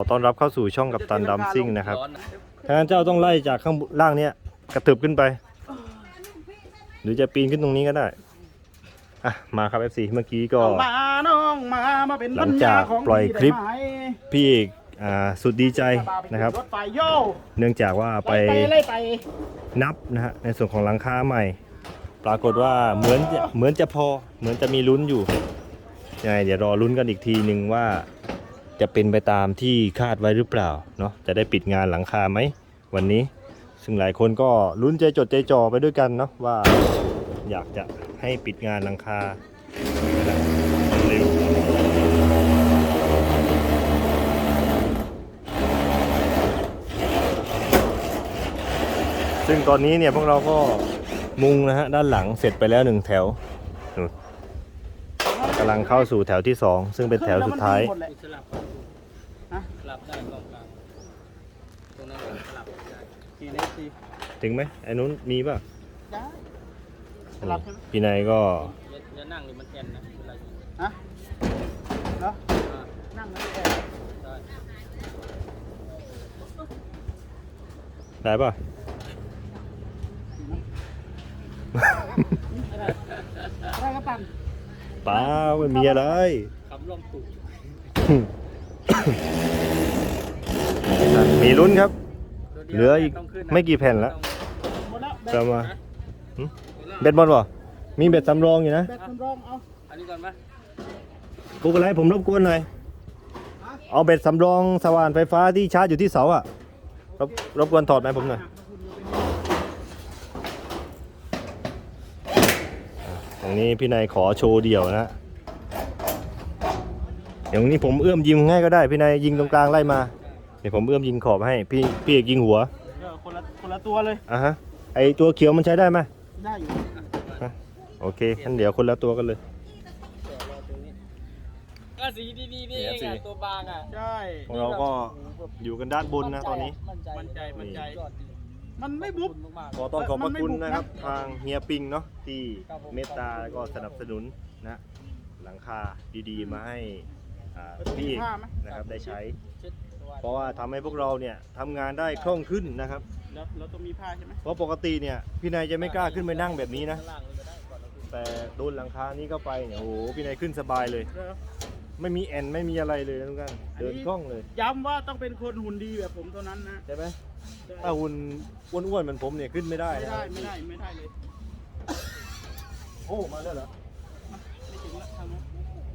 ขอต้อนรับเข้าสู่ช่องกับตันดัมซิ่งนะครับร้อนนะทางนั้นเจ้าต้องไล่จากข้างบนล่างเนี้ยกระเถิบขึ้นไป หรือจะปีนขึ้นตรงนี้ก็ได้ อะ มาครับ FC เมื่อกี้ก็มาน้องมามาเป็นหลังจากปล่อยคลิปได้ไหมพี่เอกอ่าสุดดีใจนะครับรถไฟโย่เนื่องจากว่าไปไล่ไล่ไปนับนะฮะในส่วนของหลังคาใหม่ ปรากฏว่าเหมือนจะเหมือนจะพอเหมือนจะมีลุ้นอยู่ยังไงเดี๋ยวรอลุ้นกันอีกทีหนึ่งว่า จะเป็นไปตามที่คาดไว้หรือเปล่าเนาะจะได้ปิดงานหลังคาไหมวันนี้ ซึ่งหลายคนก็ลุ้นใจจดใจจ่อไปด้วยกันเนาะว่าอยากจะให้ปิดงานหลังคาเร็วซึ่งตอนนี้เนี่ยพวกเราก็มุงนะฮะด้านหลังเสร็จไปแล้วหนึ่งแถวกำลังเข้าสู่แถวที่สองซึ่งเป็นแถวสุดท้ายห ละสลับฮะสลับได้กองกลางตรงนั้นก็สลับได้กี่เลสี่ถึงไหมไอ้นู้นมีป่ะได้สลับใช่ไหมพี่นายก็อย่าอย่านั่งนี่มันแอนนะเวลายิงฮะเหรออ่านั่งนั่งแอได้ได้ป่ะ อะไรก็ปั่นเปล่าไม่มีอะไร คำล่มตุก มีลุ้นครับตัวดียวเหลืออีกต้งขึ้นนะไม่กี่แผ่นละหมดแล้วแบตจะมาฮะหึหมดแล้วเบ็ดบอลป่ะมีเบ็ดสำรองอยู่นะแบตสำรองเอาอันนี้ก่อนไหมกูก็ไลผมรบกวนหน่อยเอาเบ็ดสำรองสว่านไฟฟ้าที่ชาร์จอยู่ที่เสาอะรบรบกวนถอดไหมาให้ผมหน่อยตรงนี้พี่นายขอโชว์เดี่ยวนะอย่างนี้ผมเอื้อมยิงง่ายก็ได้พี่นายยิงตรงกลางไล่มา เดี๋ยวผมเอื้อมยิงขอบให้ พี่พี่เอกยิงหัวเออคนละคนละตัวเลย อะฮะ ไอตัวเขียวมันใช้ได้ไหมได้อยู่โอเคงั้นเดี๋ยวคนละตัวกันเลยเดี๋ยวรอตรงนี้ก็สีดีๆนี่เองสีอะตัวบางอะใช่ของเราก็อยู่กันด้านบนนะตอนนี้ มั่นใจมั่นใจ มั่นใจยอดดีมันไม่บุ๊บขอบคุณมากขอต้องขอบพระคุณนะครับมันไม่บุกนะทางเฮียปิงเนาะที่ครับผมเมตตาแล้วก็สนับสนุนนะ หลังคาดีๆมาให้อ่าพี่เอกผ้าไหมนะครับได้ใช้ๆ เช็ดตัวเพราะว่าทำให้พวกเราเนี่ยทำงานได้คล่องขึ้นนะครับ แล้วเราต้องมีผ้าใช่ไหมเพราะปกติเนี่ยพี่นายจะไม่กล้าขึ้นไปนั่งแบบนี้นะข้างล่างเลยก็ได้ก่อนเราขึ้นแต่โดนหลังคานี้เข้าไปเนี่ยโอ้โหพี่นายขึ้นสบายเลย เออไม่มีแอนไม่มีอะไรเลยนะทุกท่านอันนี้เดินคล่องเลยย้ำว่าต้องเป็นคนหุ่นดีแบบผมเท่านั้นนะใช่ไหมถ้าหุ่นอ้วนๆเหมือนผมเนี่ยขึ้นไม่ได้ไม่นะได้ไม่ได้ไม่ได้เลยโอ้มาแล้วเหรอ ไม่ถึงละทางนู้น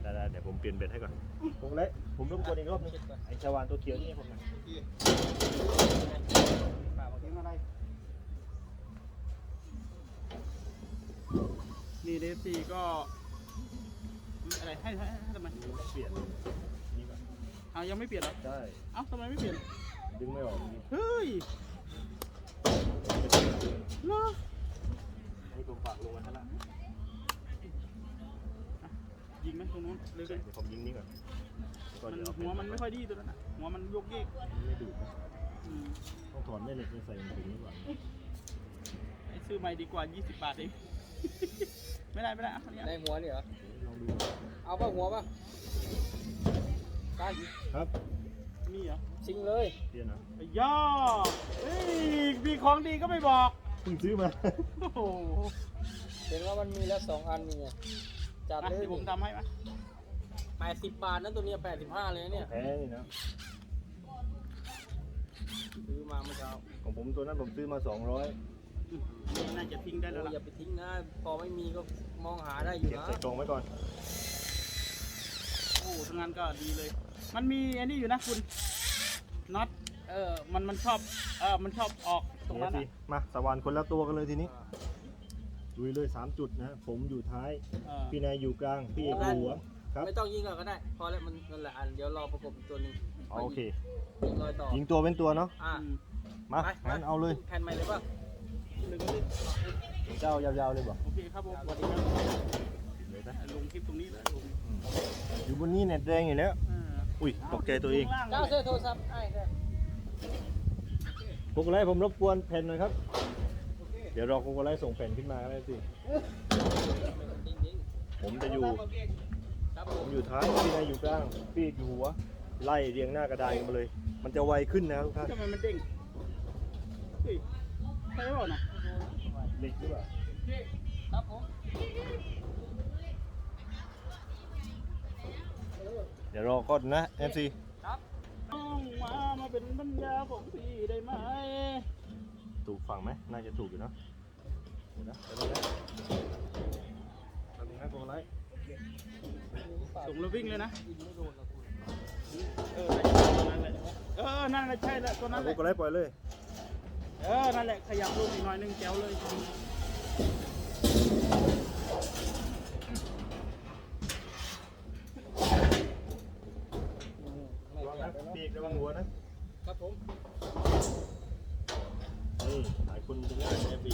ได้ๆเดี๋ยวผมเปลี่ยนเบ็ดให้ก่อน ผมเละผมรบกวนอีกรอบนึงไอ้ชาวานตัวเขียวนี่ให้ผมหน่อยเสียงอะไร นี่เดฟซีก็อะไรให้ให้ให้ทำไมเปลี่ยนนี่ก่อนเอายังไม่เปลี่ยนเหรอได้เอ้าทำไมไม่เปลี่ยนดึงไม่ออกนี่เฮ้ยเนาะ นี่ผมฝากลงไว้ข้างล่าง ยิงไหมตรงนู้นเลยเดี๋ยวผมยิงนี่ก่อนก็มันเดี๋ยวเอาหัวมันไม่ค่อยดีตัวนั้นน่ะหัวมันโยกเยกไม่ดูดนะอืมต้องถอนแม่เหล็กไปใส่ถุงนี้ก่อนไอ้ซื้อใหม่ดีกว่า 20 บาทเอง ไม่ได้ ไม่ได้เอะคนนี้ในหัวนี่เหรอลองดู เอาป่ะหัวป่ะได้ครับ มีเหรอชิงเลยเปลี่ยนนะไอ้ย่อเฮ้ยมีของดีก็ไม่บอกเพิ่งซื้อมา โอ้โหเห็นว่ามันมีแล้วสองอันนี่ไง จัดอะเลยเดี๋ยวผมทำให้ไหมแปดสิบบาทนะตัวเนี้แปดสิบห้าเลยนะเนี่ยแพ้นี่นะ ซื้อมาเมื่อเช้าของผมตัวนั้นผมซื้อมา 200อืมอันนี้น่าจะทิ้งได้แล้วโอ้ยอย่าล่ะไปทิ้งนะพอไม่มีก็มองหาได้อยู่เก็บนะใส่กล่องไว้ก่อน โอ้ทำงานก็ดีเลย มันมีอันนี้อยู่นะคุณน็อตเออมันมันชอบเออมันชอบออกตรงนี่นั้นสิอะมาสวรรค์คนละตัวกันเลยทีนี้ ลุยเลย3จุดนะ ผมอยู่ท้าย เออ พี่นายอยู่กลาง พี่เอกอยู่หัวครับไม่ต้องยิงก่อนก็ได้ พอแล้วมันนั่นแหละอันเดี๋ยวรอประกบอีกตัวหนึงเอาโอเค ยิงรอยต่อยิงตัวเป็นตัวเนาะ อะอืมมาไปงั้นเอาเลย แผ่นใหม่เลยป่ะเลยก็เลยเจ้ายาวๆเลยบอกโอเคครับผมสวัสดีครับเลยนะลงคลิปตรงนี้เลยผมอยู่บนนี้เน็ตแรงอยู่แล้วเอออุ้ยตกใจตัวเองข้างล่างเจ้าเลยเสื้อโทรศัพท์ไอ้เด้อโกโกไลท์ผมรบกวนแผ่นหน่อยครับ เดี๋ยวรอโกโกไลท์ส่งแผ่นขึ้นมาก็ได้สิจริงผมจะอยู่ๆครับผผมมอยู่ท้ายพี่นายอยู่กลางพี่เอกอยู่หัวจะไล่เรียงหน้ากระดานกันมาเลย มันจะไวขึ้นนะครับทุกท่านทำไมมันเด้งเฮ้ยใช่เปล่านะเล็กหรือเปล่าครับผมเดี๋ยวรอก่อนนะ MC ต้องมามาเป็นบรรยาของพี่ได้ไหม ถูกฝั่งไหมน่าจะถูกอยู่เนอะเดี๋ยวนะเดี๋ยวนะทำยังไงโกงไลท์ส่งแล้ววิ่งเลยนะยิงไม่โดนหรอกคุณเออตัวนั้นแหละเออ นั่นแหละใช่แล้วตัวนั้นแหโกละงไลท์ปล่อยเลย เออ นั่นแหละขยับลงอีกหน่อยหนึงแจ๋วเลยไม่ระวังแก่นะไปเนาะเบรกระวังหัวนะ ครับผมนี่หลาย คนจะง่ายแอบี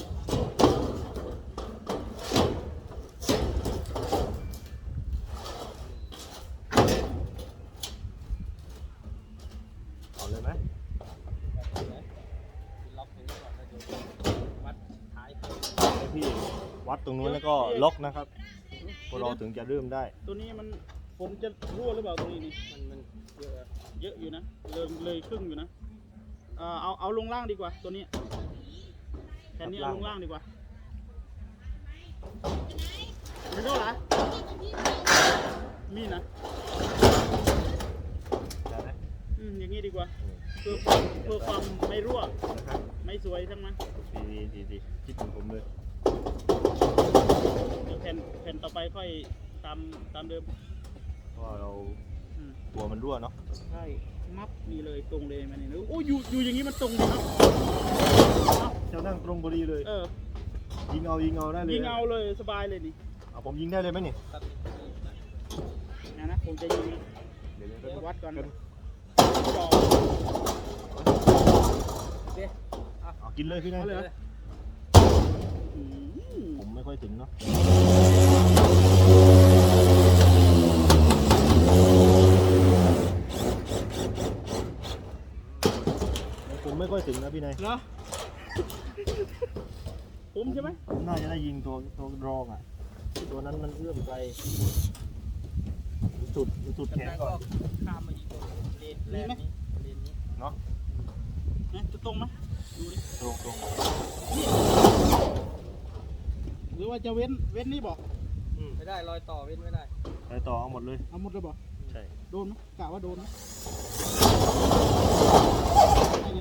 เอาเลยไหมล็อกตรงนี้ก่อนแล้วเดี๋ยววัดท้ายครับให้พี่วัดตรงนู้นแล้วก็ล็อกนะครับ พวกเราถึงจะเริ่มได้ ตัวนี้มันฝนจะรั่วหรือเปล่าตรงนี้นี่มันมันเยอะอะเยอะอยู่นะเลยเลยครึ่งอยู่นะเออเอาเอาลงล่างดีกว่าตัวนี้ แทนนี้เอาลงล่างดีกว่าไม่รู้เหรอมีนะได้ไหมอืมอย่างนี้ดีกว่าอืมเพื่อความเพื่อความไม่รั่ว นะครับไม่สวยทั้งนั้นดีดีดีดีคิดถึงผมเลยเดี๋ยวแผ่นแผ่นต่อไปค่อยตามตามเดิมเพราะว่าเราอืมตัวมันรั่วเนาะ ใช่ มับนี่เลยตรงเลยมันนี่โอ้ยอยู่อยู่อย่างนี้มันตรงเลยครับเจ้านั่งตรงพอดีเลย เออยิงเอายิงเอาได้เลยยิงเอาเลยสบายเลยนี่เอาผมยิงได้เลยไหมนี่ตัดนิดนึงนะนะนะผมจะยิงนะเดี๋ยวเดี๋ยวเดี๋ยววัดก่อนกันจ่อโอเคเอากินเลยพี่นายเอาเลยเหรออืมผมไม่ค่อยถึงเนาะ ไม่ค่อยถึงนะพี่นายเหรอผมใช่ไหมผมน่าจะได้ยิงตัวตัวรองอะ ตัวนั้นมันเอื้อมไกลสุดสุดแขนแล้วก่ก็อนข้ามมาอีกตรงเลนเลนนี้เลนนี้เนาะนะจะตรงไหมดูดิตรงตรงหรือว่าจะเว้นเว้นนี่บอกอืมไม่ได้รอยต่อเว้นไม่ได้ไปต่อเอาหมดเลยเอาหมดเลยบอกใช่โดนไหมกะว่าโดนไหม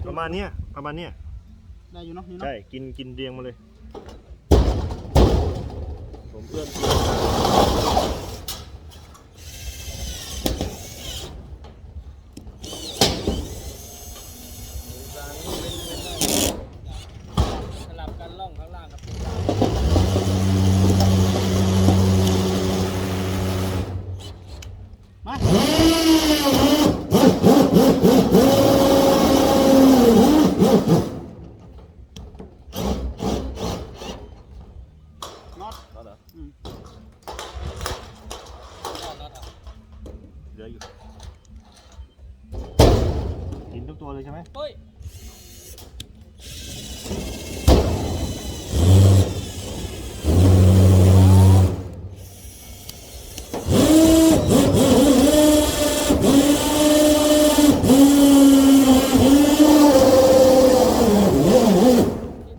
ประมาณเนี้ยประมาณเนี้ยได้อยู่เนาะนี่เนาะใช่กินกินเรียงมาเลย ผมเพื่อน กลางนี่เว้นเว้นได้สลับกันล่องข้างล่างกับ มาน็อต เอาเหรอ อืม ข้อน็อตอะ เหลืออยู่ กินทุก ตัวเลยใช่ไหมเฮ้ย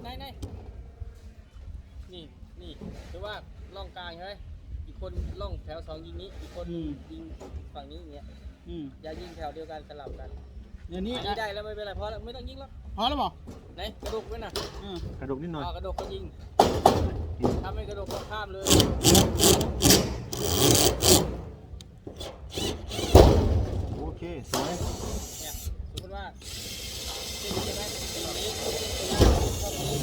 ไหนไหนนี่นี่คือว่าล่องกลางใช่ไหมอีกคนล่องแถวสองยิงนี้ อีกคนยิงฝั่งนี้อย่างเงี้ย อืม อย่ายิงแถวเดียวกันสลับกัน เดี๋ยวนี้อันนี้ได้แล้วไม่เป็นไรเพราะไม่ต้องยิงแล้วพอแล้วบอกไหนกระดกไว้น่ะอืมกระดูกนิดหน่อยอ่ากระดกก็ยิงถ้าไม่กระดกก็ข้ามเลยโอเคสวยเนี่ยสมมติว่าเส้นใช่ไหมตรงนี้ตรงนี้ตรงนี้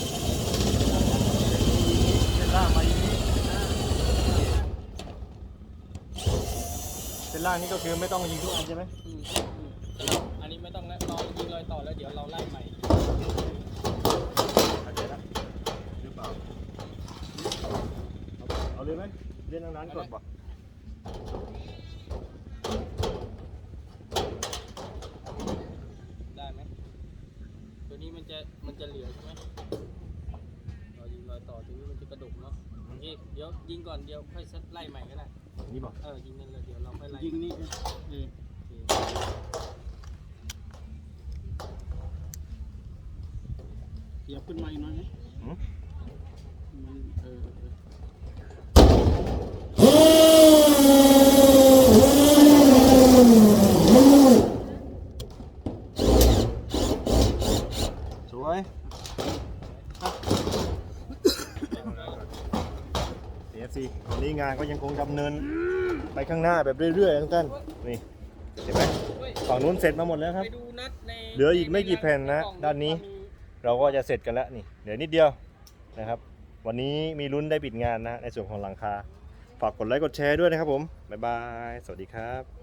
เส้นล่างมาอย่างนี้เส้นล่างนี่ก็คือไม่ต้องยิงทุกอันใช่ไหมอืมอืมอันนี้ ไม่ต้องแล้วรอยิงรอยต่อแล้วเดี๋ยวเราไล่ใหม่เข้าใจละหรือเปล่าเอาเลยไหมเล่นนานๆก่อนป่ะได้ไหมตัวนี้มันจะมันจะเหลือใช่ไหมเรายิงรอยต่อตรงนี้มันจะกระดกเนาะโอเคเดี๋ยวยิงก่อนเดี๋ยวค่อยไล่ใหม่ก็ได้นี่ป่ะเออยิงนั่นเลยเดี๋ยวเราค่อยไล่ยิงนี่เออ โอเค เดี๋ยวขึ้นมาอีกหน่อยไหมหืมมันเออเออสวยเอฟซีวันนี้งานก็ยังคงดำเนิน ไปข้างหน้าแบบเรื่อยๆทุกท่านนี่เห็นไหมเฮ้ยฝั่งนู้นเสร็จมาหมดแล้วครับ ไปดูนัดในเหลืออีกไม่กี่แผ่นนะใกล่องด้านนี้ เราก็จะเสร็จกันแล้วนี่เหลือนิดเดียวนะครับ วันนี้มีลุ้นได้ปิดงานนะในส่วนของหลังคา ฝากกดไลค์กดแชร์ด้วยนะครับผม บ๊ายบาย สวัสดีครับ